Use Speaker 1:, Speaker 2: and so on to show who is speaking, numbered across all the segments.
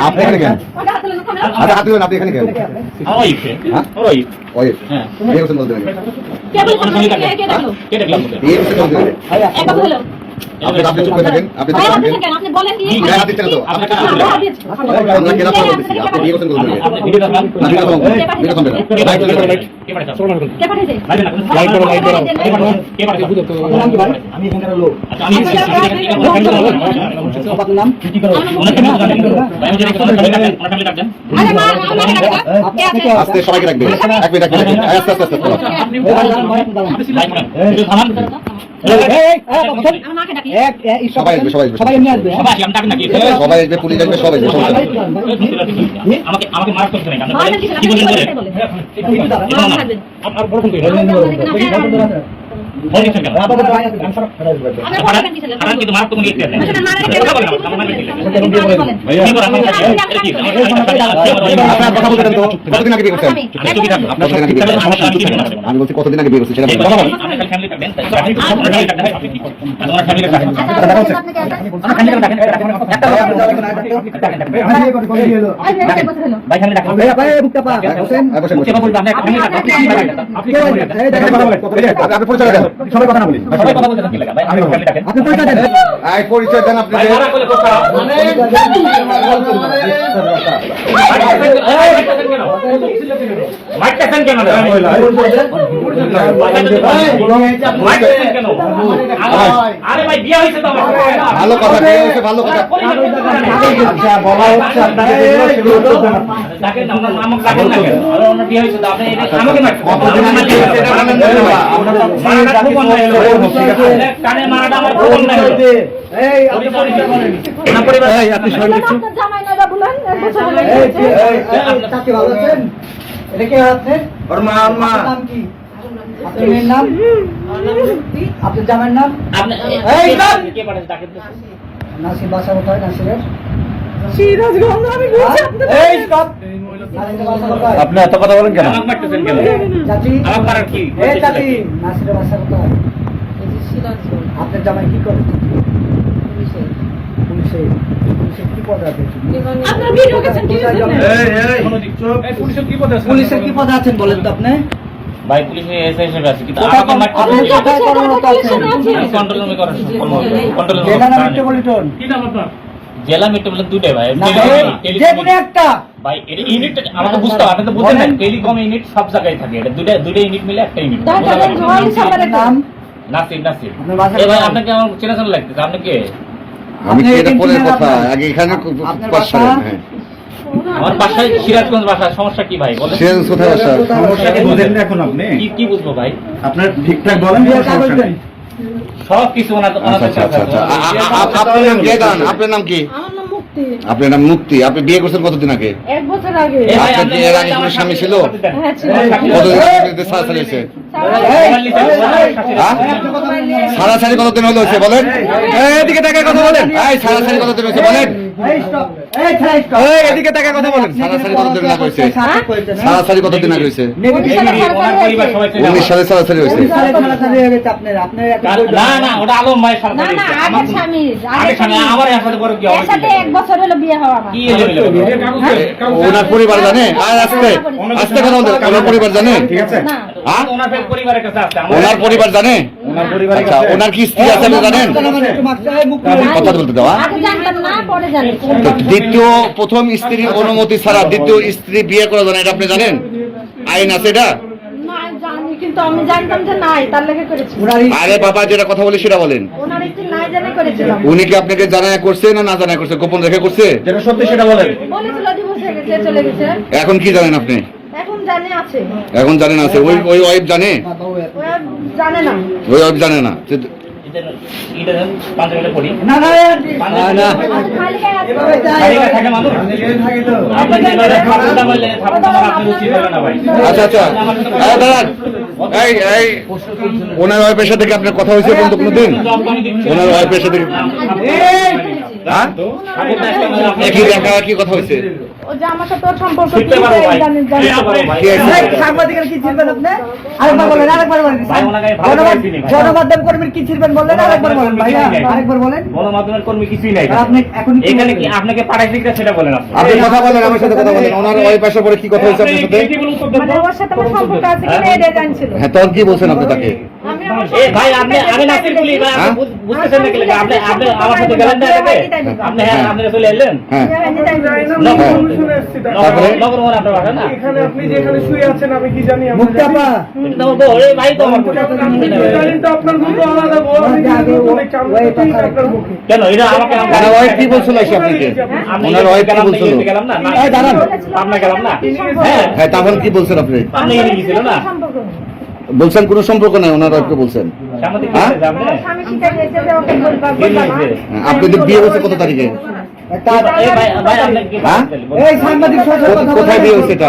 Speaker 1: আপনি এখানে কেন হাত দিবেন আপনি এখানে কেন হ্যাঁ?
Speaker 2: হ্যাঁ
Speaker 1: পারেন
Speaker 2: কে দেখলাম
Speaker 1: বলতে পারেন আপনি আপনি চুপ করে থাকেন আপনি চুপ করে থাকেন
Speaker 3: আপনি বলেন কি
Speaker 1: গায়ে হাত দিচ্ছেন না তো
Speaker 2: আপনার
Speaker 1: আমরা কেনা কথা বলতেছি আপনি বিয়ে করছেন বলতে পারেন
Speaker 2: আপনি ভিডিও দেখলাম
Speaker 1: না বিয়ে করছেন বিয়ে করছেন
Speaker 2: কে পাঠাইছে? কে পাঠাইছে?
Speaker 3: কে পাঠাইছে।
Speaker 2: লাইভ
Speaker 3: করো, লাইভ করো।
Speaker 2: কে পাঠাইছে? কে পাঠাইছে?
Speaker 4: আমি এখানকার লোক।
Speaker 2: আচ্ছা, আমি
Speaker 4: আপনার নাম?
Speaker 2: family তো জানেন। ভাই, আমি জানি family ডাকেন, ওনার family ডাকেন।
Speaker 3: আরে মা আমাকে কে আছে?
Speaker 1: আস্তে সবাইকে রাখবেন। এক মিনিট মিনিট আস্তে আস্তে আস্তে
Speaker 2: লাইভ করেন। ভিডিও থামান।
Speaker 1: সবাই আসবে, সবাই
Speaker 4: সবাই এমনি
Speaker 2: সবাই আসি, আমি ডাকেন নাকি?
Speaker 1: সবাই আসবে পুলিশ আসবে সবাই।
Speaker 2: আমাকে ইয়ে আমি
Speaker 1: বলছি কতদিন আগে বিয়ে করছেন সেটা
Speaker 2: আপনি
Speaker 1: হ্যাঁ, পরিচয়
Speaker 4: সবাই কথা না বলি।
Speaker 2: সবাই কথা বলতে কি লাগা ভাই আপনি ফ্যামিলি থাকেন
Speaker 4: আপনি পরিচয় দেন
Speaker 1: এই পরিচয় দেন আপনি।
Speaker 2: ভাই মারা করলে কথা মাইকটাছেন কেন? মাইকটাছেন কেন? আরে ভাই বিয়ে হয়েছে তো
Speaker 1: ভালো কথা বিয়ে ভালো কথা।
Speaker 4: আচ্ছা বলা হচ্ছে আপনাকে যেগুলো সেগুলো করতে না।
Speaker 2: ডাকেন আমার আমাকে ডাকেন না কেন? আর ওনার বিয়ে হয়েছে তো আপনি আমাকে
Speaker 1: না
Speaker 2: আমার
Speaker 4: আপনার নাম কি? আপনার মেয়ের নাম? আপনার জামাইয়ের নাম?
Speaker 2: আপনি-
Speaker 4: এই,
Speaker 2: কে- কে পাঠাচ্ছে? ডাকেন তো।
Speaker 4: নাসির। বাসা কোথায়? নাসিরের?
Speaker 3: সিরাজগঞ্জ আমি বলছি আপনি
Speaker 4: এই স্টপ!
Speaker 1: আপনি এত কথা বলেন কেন?
Speaker 4: আপনার জামাই কি করে? পুলিশে? পুলিশের কি পদে আছেন বলেন তো আপনি?
Speaker 2: ভাই পুলিশে এসে হিসেবে আছে কিন্তু আমাকে মারতে-
Speaker 4: আপনি কোথায় কর্মরত আছেন?
Speaker 2: আমি কন্ট্রোল রুমে করার কন্ট্রোল রুমে
Speaker 4: জেলা মেট্রোপলিটন
Speaker 2: জেলা দুটাই ভাই।
Speaker 4: যে কোনো একটা।
Speaker 2: ভাই এটা ইউনিট আমাকে বুঝতে হবে আপনি তো বুঝছেন না টেলিকম ইউনিট সব জায়গায় থাকে। এটা ইউনিট মিলে একটা ইউনিট
Speaker 4: আপনার
Speaker 2: এ ভাই আপনাকে আমার চেনা চেনা লাগতেছে। আপনি কে?
Speaker 1: আমি কি এটা পরের কথা? আগে এখানে
Speaker 4: আপনার
Speaker 1: পাশ
Speaker 4: বাসা?
Speaker 1: করেন হ্যাঁ।
Speaker 2: আমার বাসায় সিরাজগঞ্জ বাসা? সমস্যা কি ভাই? বলেন।
Speaker 1: সিরাজ কোথায় বাসা?
Speaker 2: সমস্যা কি
Speaker 5: বুঝেন না এখন আপনি।
Speaker 2: কি কি বুঝব ভাই?
Speaker 5: আপনার ঠিকঠাক বলেন সমস্যা
Speaker 2: সব কিছু ওনার
Speaker 1: আচ্ছা আচ্ছা আচ্ছা আচ্ছা। আ- আ- আ-
Speaker 2: কাছে
Speaker 1: আপনার নাম কে আপনার নাম কি? আপনার নাম মুক্তি। আপনি বিয়ে করছেন কতদিন আগে?
Speaker 3: এক বছর আগে।
Speaker 1: আপনার
Speaker 2: আপনি
Speaker 1: কি এর আগে কোনো স্বামী ছিল?
Speaker 3: হ্যাঁ ছিল।
Speaker 1: কতদিন বিয়েতে সারাসারি হয়েছে হ্যাঁ? সারাসারি কতদিন হলো হয়েছে বলেন? এদিকে তাকায় কথা বলেন। এই সারাসারি কতদিন হয়েছে বলেন? এদিকে কথা বলেন। সারাসারি কতদিন আগে হয়েছে? সারাসারি কতদিন আগে হয়েছে?
Speaker 2: ওনার পরিবার
Speaker 1: উনিশ সালে সারাসারি হয়েছে। ওনার জানে? আর আস্তে। আস্তে কথা বলতে ওনার পরিবার জানে?
Speaker 5: ঠিক আছে
Speaker 1: হ্যাঁ?
Speaker 2: ওনার পরিবারের কাছে আছে। আমার
Speaker 1: ওনার পরিবার জানে? আচ্ছা ওনার কি স্ত্রী আছে আপনি জানেন?
Speaker 4: একটু মারতে হয়,
Speaker 1: কথা বলতে দেওয়া দ্বিতীয় প্রথম স্ত্রীর অনুমতি ছাড়া দ্বিতীয় স্ত্রী বিয়ে করা যায় না এটা আপনি জানেন? আইন আছে এটা?
Speaker 3: কিন্তু আমি জানতাম যে নাই তার লেগে করেছি।
Speaker 1: আরে বাবা যেটা কথা বলি সেটা বলেন।
Speaker 3: ওনার একটু নাই জানে করেছিলাম।
Speaker 1: উনি কি আপনাকে জানায় করছে না না জানায় করছে? গোপন রেখে করছে?
Speaker 5: যেটা সত্যি সেটা বলেন।
Speaker 3: বলেছিল ডিভোর্স হয়ে গেছে চলে গেছে।
Speaker 1: এখন কি জানেন আপনি?
Speaker 3: এখন জানে আছে।
Speaker 1: এখন জানেন আছে। ওই ওই ওয়াইফ জানে?
Speaker 3: ওরা জানে না।
Speaker 1: ওই ওয়াইফ জানে না। আচ্ছা আচ্ছা। এই দাঁড়ান। এই এই ওনার ওয়াইফের সাথে কি আপনার কথা হয়েছে কোনোদিন? ওনার ওয়াইফের সাথে একই দেখা কি কথা হয়েছে।
Speaker 3: ও যে আমার সাথে সম্পর্ক কি,
Speaker 2: পারব ভাই।
Speaker 3: জানি- জানি-
Speaker 2: শিখতে পারব ভাই।
Speaker 1: কি আছে?
Speaker 4: ভাই, সাংবাদিকের কি ছিড়বেন আপনি? আরেকবার বলেন আরেকবার বলেন। গণমাধ্যম- কর্মীর কি ছিড়বেন বললেন আরেকবার বলেন ভাইয়া আরেকবার বলেন।
Speaker 2: গণমাধ্যমের কর্মী কিছুই নাই
Speaker 4: আপনি এখন
Speaker 2: এখানে কি আপনাকে পাঠাইছে কিনা সেটা বলেন আপনি।
Speaker 1: আপনি কথা বলেন আমার সাথে কথা বলেন। ওনার ওই পাশে পরে কি কথা হয়েছে আপনার সাথে?
Speaker 3: মানে ওর সাথে আমার সম্পর্ক আছে
Speaker 2: হ্যাঁ?
Speaker 3: কিনা এটা জানছিল
Speaker 1: হ্যাঁ তখন কি বলছেন আপনি তাকে।
Speaker 2: এ ভাই আপনি আমি নাসির বলি ভাই আপনি
Speaker 1: হ্যাঁ?
Speaker 2: বুঝতেছেন না কি লাগে? আপনি আপনি আমার সাথে গেলেন না আপনি হ্যাঁ আপনি চলে এলেন?
Speaker 1: হ্যাঁ। তারপরে?
Speaker 2: নগর মোহন আপনার বাসা না?
Speaker 6: এখানে আপনি যেখানে শুয়ে আছেন আমি কি জানি আমরা
Speaker 4: মুক্তি
Speaker 2: এটা তো আমার ভাই তো আমার বউ।
Speaker 6: আপনি কি জানেন তো আপনার মুখে আলাদা বউ আমি কিন্তু অনেক চাপ দিচ্ছি আপনার মুখে।
Speaker 2: কেন? এটা আমাকে
Speaker 1: কি বলছিল আপনাকে? ওনার কি
Speaker 2: গেলাম না,
Speaker 1: বলছিল?
Speaker 2: গেলাম না? না,
Speaker 1: দাঁড়ান।
Speaker 2: পাবনা গেলাম না? হ্যাঁ
Speaker 1: হ্যাঁ তখন কি বলছেন আপনি?
Speaker 2: না।
Speaker 1: বলছেন কোনো সম্পর্ক নাই ওনার বলছেন হ্যাঁ?
Speaker 2: বলছে যে আপনি
Speaker 3: আমার স্বামী শিখাই দিয়েছে যে ওকে বলবা
Speaker 2: কি
Speaker 3: বলবা না।
Speaker 2: বলছে?
Speaker 1: হ্যাঁ, আপনাদের বিয়ে হয়েছে কত তারিখে হ্যাঁ?
Speaker 2: বলছেন?
Speaker 1: কোথায়। বিয়ে হয়েছে এটা
Speaker 2: এটা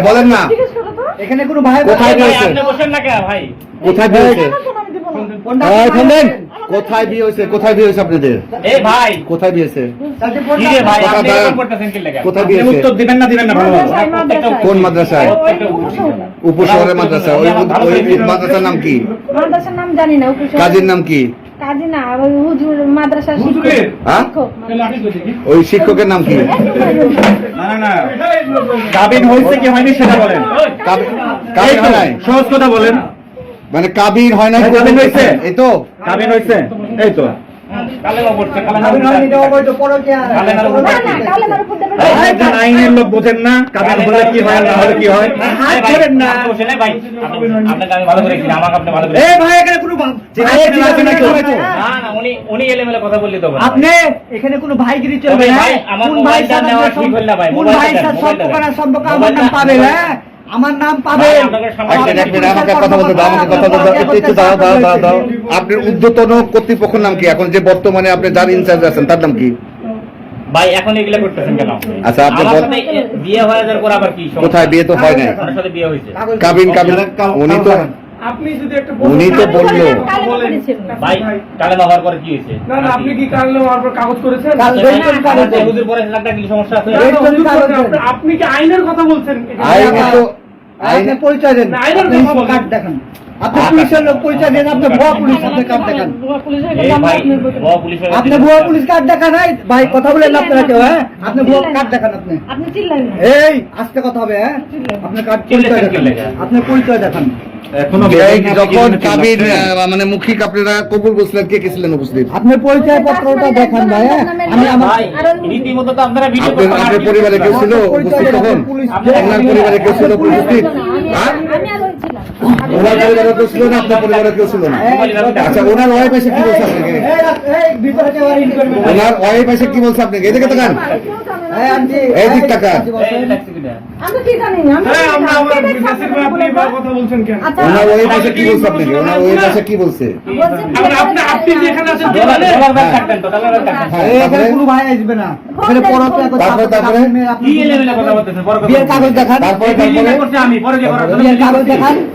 Speaker 2: বলুন?
Speaker 1: না
Speaker 3: জিজ্ঞেস করো তো।
Speaker 4: এখানে কোনো ভাই
Speaker 1: কোথায় হয়েছে? বিয়ে হয়েছে কোথায় বিয়ে হয়েছে? কোথায় বিয়ে হয়েছে আপনাদের?
Speaker 2: এই ভাই।
Speaker 1: কোথায় বিয়ে হয়েছে?
Speaker 2: কি রে ভাই আপনি
Speaker 1: দাঁড়ান।
Speaker 2: করতেছেন কি লাগা?
Speaker 1: কোথায় বিয়ে হয়েছে?
Speaker 5: উত্তর দিবেন না দিবেন না ভালো।
Speaker 1: কোন মাদ্রাসায়?
Speaker 3: ওই
Speaker 1: উপশহরের মাদ্রাসা। ওই ওই মাদ্রাসার নাম কি?
Speaker 3: মাদ্রাসার নাম জানি না উপশহরে।
Speaker 1: কাজীর নাম কি?
Speaker 3: ওই হুজুর মাদ্রাসার শিক্ষক।
Speaker 6: হুজুরের?
Speaker 1: হ্যাঁ? ওই শিক্ষকের নাম কি?
Speaker 5: না না না। কাবিন হয়েছে কি হয়নি সেটা বলেন।
Speaker 1: কাবি- কাবির নাই?
Speaker 5: সহজ কথা বলেন।
Speaker 1: মানে কাবির হয়
Speaker 5: হ্যাঁ, কাবির হয়েছে?
Speaker 1: এই তো।
Speaker 5: কাবিন হয়েছে এই তো।
Speaker 2: না না না
Speaker 3: না না।
Speaker 5: আইনের লোক বোঝেন না কাবিন হলে কি হয় না হলে কি হয়?
Speaker 2: না। আপনি- আপনাকে আমি ভালো করে চিনি আমাকে আপনি ভালো করে
Speaker 4: এই ভাই এখানে কোনো ভাই
Speaker 5: ঠিক আছে,
Speaker 4: চলবে।
Speaker 2: না না উনি উনি এলেমেলে কথা বললি তো হবে না।
Speaker 4: আপনি এখানে কোনো ভাইগিরি চলবে না?
Speaker 2: ভাই,
Speaker 4: কোন
Speaker 2: না
Speaker 4: সম্পর্ক। না আমার নাম পাবে
Speaker 2: দেন।
Speaker 4: হ্যাঁ? আমার নাম পাবে।
Speaker 2: ভাই, আপনাকে সামান্য
Speaker 1: একটা এক মিনিট, আমাকে কথা বলতে দাও আমাকে কথা বলতে দাও। একটু একটু দাও দাও দাও দাও আপনার উদ্যতন কর্তৃপক্ষের নাম কি? এখন যে বর্তমানে আপনি যার ইনচার্জ আছেন তার নাম কি?
Speaker 2: ভাই এখন এগুলা করতেছেন কেন
Speaker 1: আচ্ছা, আপনি
Speaker 2: বিয়ে হয়ে যাওয়ার পর আবার কি
Speaker 1: কোথায় বিয়ে তো হয়
Speaker 2: না সাথে বিয়ে হয়েছে?
Speaker 1: কাবিন কাবিন উনি তো
Speaker 6: আপনি যদি একটা
Speaker 1: উনি তো বলল।
Speaker 2: ভাই কালেমা হওয়ার পরে কি হয়েছে?
Speaker 6: না না আপনি কি কাল নেওয়ার পর কাগজ করেছেন?
Speaker 2: হুজুর পরে একটা কি সমস্যা আছে।
Speaker 6: আপনি- আপনি কি আইনের কথা বলছেন?
Speaker 1: আইনে তো আইনে
Speaker 4: পরিচয় দেন।
Speaker 6: আইনের কথা বলেন।
Speaker 4: দেখান। আপনি পুলিশের লোক পরিচয় দেন আপনি ভুয়া পুলিশ আপনি দেখান। আপনি ভুয়া পুলিশ কার্ড দেখান এই ভাই কথা বলেন না আপনারা কেউ হ্যাঁ? আপনি ভুয়া কার্ড দেখান আপনি।
Speaker 3: আপনি
Speaker 4: এই আজকে কথা হবে হ্যাঁ? আপনি কার্ড পরিচয় দেখান। আপনি পরিচয় দেখান।
Speaker 1: যখন কাবির মানে মুখিক আপনারা কবুল বসলেন কে কে ছিলেন উপস্থিত?
Speaker 4: আপনার পরিচয় পত্রটা দেখান ভাই হ্যাঁ? আমি আমার
Speaker 2: রীতিমতো তো আপনারা ভিডিও
Speaker 1: আপনার আপনার পরিবারে কেউ ছিল উপস্থিত তখন? আপনার পরিবারে কেউ ছিল উপস্থিত? হ্যাঁ
Speaker 3: আমি আর ওই ছিলাম
Speaker 1: ওনার পরিবারে কেউ ছিল না আপনার পরিবারে কেউ ছিল না? আচ্ছা ওনার ওয়াইফ এসে কি বলছে আপনাকে। ওনার ওয়াইফ এসে কি বলছে আপনাকে? এদিকে তাকান।
Speaker 4: এই,
Speaker 1: দিক।
Speaker 3: আমি
Speaker 1: ওনার কি বলছে আপনাকে ওনার কি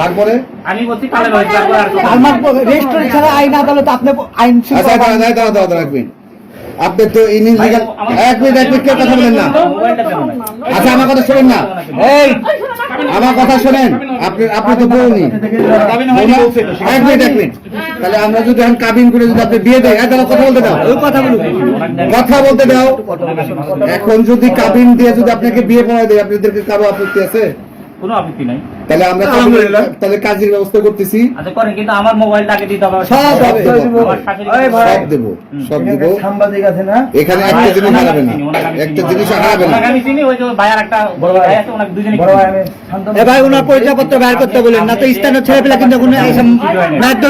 Speaker 1: তারপরে?
Speaker 2: আমি?
Speaker 4: রেস্টুরেন্ট ছাড়া আইন আদালত আপনি আইন
Speaker 1: আচ্ছা আপনি তো ইনলিগাল এক মিনিট এক মিনিট কেউ কথা বলেন না। আচ্ছা আমার কথা শোনেন না। এই আমার কথা শোনেন। আপনি আপনি তো
Speaker 5: তো,
Speaker 1: এক মিনিট এক মিনিট। তাহলে আমরা যদি এখন কাবিন করে যদি আপনি বিয়ে দেয় তাহলে কথা বলতে দাও।
Speaker 4: ওই কথা বলুন
Speaker 1: কথা বলতে দাও। এখন যদি কাবিন দিয়ে যদি আপনাকে বিয়ে পড়ায় দেয় আপনাদেরকে কারও আপত্তি আছে?
Speaker 2: কোনো আপত্তি নাই।
Speaker 1: তাহলে আমরা। তাহলে কাজের ব্যবস্থা করতেছি।
Speaker 2: আচ্ছা করেন কিন্তু আমার মোবাইলটা আগে দিতে হবে।
Speaker 4: সব
Speaker 1: সব
Speaker 4: হবে।
Speaker 1: দেবো।
Speaker 2: আমার শাশুড়ি
Speaker 4: এই ভাই।
Speaker 1: সব দেবো। সব দেবো।
Speaker 4: সাংবাদিক আছে না?
Speaker 1: এখানে একটা জিনিস হারাবে না।
Speaker 2: চিনি,
Speaker 1: একটা জিনিস হারাবে না।
Speaker 2: আমি চিনি, ওই যে ভাইয়ার একটা
Speaker 4: বড় ভাই।
Speaker 2: ভাই আছে, ওনাকে দুজনে
Speaker 4: বড় ভাই এ ভাই ওনার পরিচয়পত্র বের করতে বলেন না তো স্থানীয় কিন্তু এখন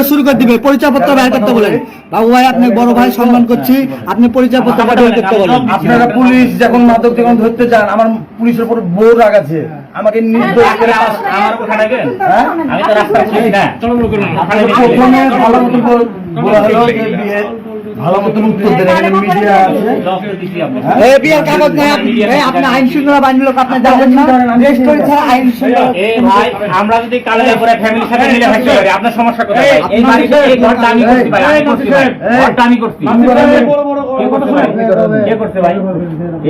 Speaker 4: শুরু করে দিবে। পরিচয়পত্র বের করতে বলেন। বাবু ভাই আপনি বড় ভাই সম্মান করছি। আপনি পরিচয়পত্র বের করতে বলেন।
Speaker 7: আপনারা পুলিশ যখন মাদক যখন ধরতে যান আমার পুলিশের উপর বোর রাগ আছে। আমাকে নির্দোষ করে
Speaker 2: আমার আমার কথা দেখেন
Speaker 7: হ্যাঁ?
Speaker 2: আমি তো রাস্তা চিনি না
Speaker 7: প্রথমে ভালো মতো বল- বলা হলো যে বিয়ে ভালো মতন উত্তর দেন এখানে মিডিয়া আছে।
Speaker 2: জবাব দিচ্ছি আপনি
Speaker 4: এই বিয়ের কাগজ নয় আপনি। আপনি আইন শৃঙ্খলা বাহিনীর লোক আপনি জানেন না? রেস্টুরেন্ট ছাড়া আইন শৃঙ্খলা।
Speaker 2: এ ভাই আমরা যদি কালকে করে ফ্যামিলির সাথে মিলে থাকতে পারি আপনার সমস্যা কোথায়? এই বাড়িতে এই ঘরটা আমি করছি ভাই আমি করছি ভাই। ঘরটা আমি করছি।
Speaker 6: বড় বড়
Speaker 2: কে করছে ভাই কে করছে ভাই।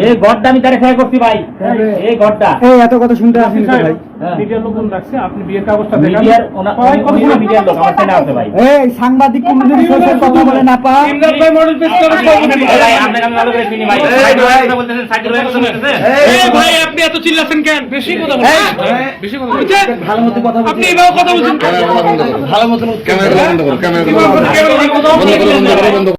Speaker 2: এই ঘরটা আমি তারে খেয়ে করছি ভাই। এই ঘরটা।
Speaker 4: এই এত কথা শুনতে আসেন তো ভাই।
Speaker 6: মিডিয়ার লোকজন রাখছে আপনি বিয়ের কাগজটা
Speaker 2: মিডিয়ার ওনা ওনা মিডিয়ার লোক আমার চেনা আছে ভাই।
Speaker 4: এই সাংবাদিক কোনদিন সোশ্যাল কথা বলে না পা
Speaker 6: ভাই মডেল পেশ করে
Speaker 2: ভাই ভালো করে চিনি ভাই। ভাই কথা বলতেছেন সাইকেল ভাই কথা বলতেছেন
Speaker 6: এই ভাই আপনি এত চিল্লাছেন কেন? বেশি কথা বলছেন। বেশি কথা বলছেন।
Speaker 7: ভালো মতো কথা
Speaker 6: আপনি এভাবে কথা বলছেন
Speaker 7: ভালো মতো
Speaker 1: ক্যামেরা বন্ধ করুন ক্যামেরা বন্ধ
Speaker 6: করুন বন্ধ।
Speaker 1: বন্ধ